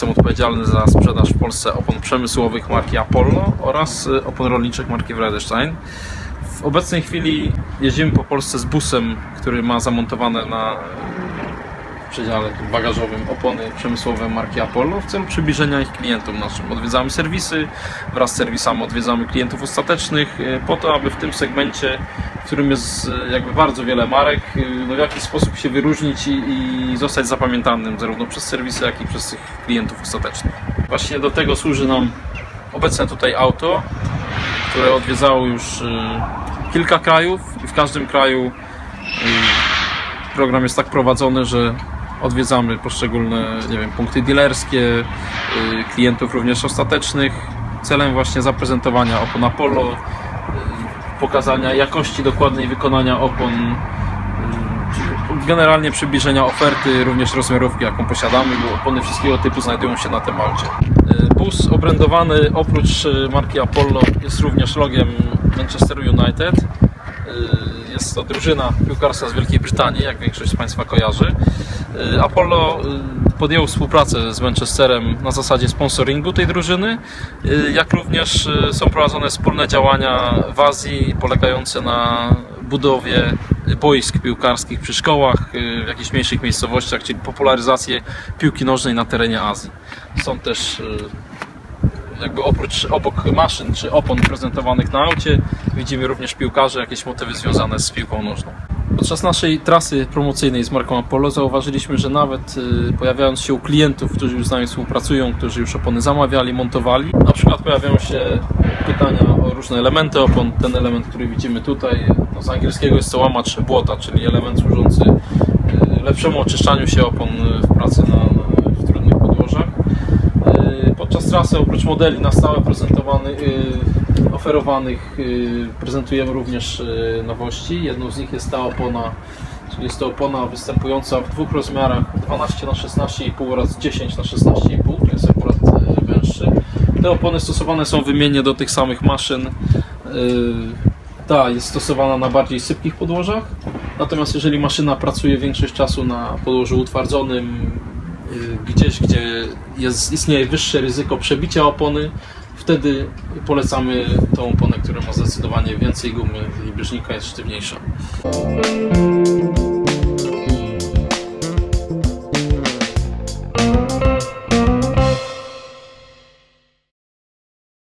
odpowiedzialny za sprzedaż w Polsce opon przemysłowych marki Apollo oraz y, opon rolniczych marki Wredestein. W obecnej chwili jeździmy po Polsce z busem, który ma zamontowane na przedziale bagażowym opony przemysłowe marki Apollo w celu przybliżenia ich klientom naszym. Odwiedzamy serwisy, wraz z serwisami odwiedzamy klientów ostatecznych y, po to, aby w tym segmencie, w którym jest y, jakby bardzo wiele marek, y, no w jakiś sposób się wyróżnić i, i zostać zapamiętanym zarówno przez serwisy, jak i przez tych klientów ostatecznych. Właśnie do tego służy nam obecne tutaj auto, które odwiedzało już y, kilka krajów i w każdym kraju program jest tak prowadzony, że odwiedzamy poszczególne nie wiem, punkty dealerskie, klientów również ostatecznych celem właśnie zaprezentowania opon Apollo, y, pokazania jakości dokładnej wykonania opon, y, generalnie przybliżenia oferty, również rozmiarówki jaką posiadamy, bo opony wszystkiego typu znajdują się na tym aucie. Y, Bus obrędowany oprócz y, marki Apollo jest również logiem Manchester United. Jest to drużyna piłkarska z Wielkiej Brytanii, jak większość z Państwa kojarzy. Apollo podjął współpracę z Manchesterem na zasadzie sponsoringu tej drużyny, y, jak również y, są prowadzone wspólne działania w Azji polegające na budowie boisk piłkarskich przy szkołach, y, w jakichś mniejszych miejscowościach, czyli popularyzację piłki nożnej na terenie Azji. Są też jakby oprócz obok maszyn czy opon prezentowanych na aucie widzimy również piłkarze, jakieś motywy związane z piłką nożną. Podczas naszej trasy promocyjnej z marką Apollo zauważyliśmy, że nawet y, pojawiając się u klientów, którzy już z nami współpracują, którzy już opony zamawiali, montowali, na przykład pojawiają się pytania o różne elementy opon. Ten element, który widzimy tutaj, no z angielskiego jest to łamacz błota, czyli element służący y, lepszemu oczyszczaniu się opon w pracy na, na, w trudnych podłożach. Y, Podczas trasy oprócz modeli na stałe prezentowanych, y, oferowanych y, prezentujemy również y, nowości. Jedną z nich jest ta opona, czyli jest to opona występująca w dwóch rozmiarach 12 na 16,5 oraz 10 na 16,5, to jest akurat węższy. Te opony stosowane są wymiennie do tych samych maszyn. Ta jest stosowana na bardziej sypkich podłożach, natomiast jeżeli maszyna pracuje większość czasu na podłożu utwardzonym, gdzieś, gdzie jest, istnieje wyższe ryzyko przebicia opony, wtedy polecamy tą oponę, która ma zdecydowanie więcej gumy i bieżnika jest sztywniejsza.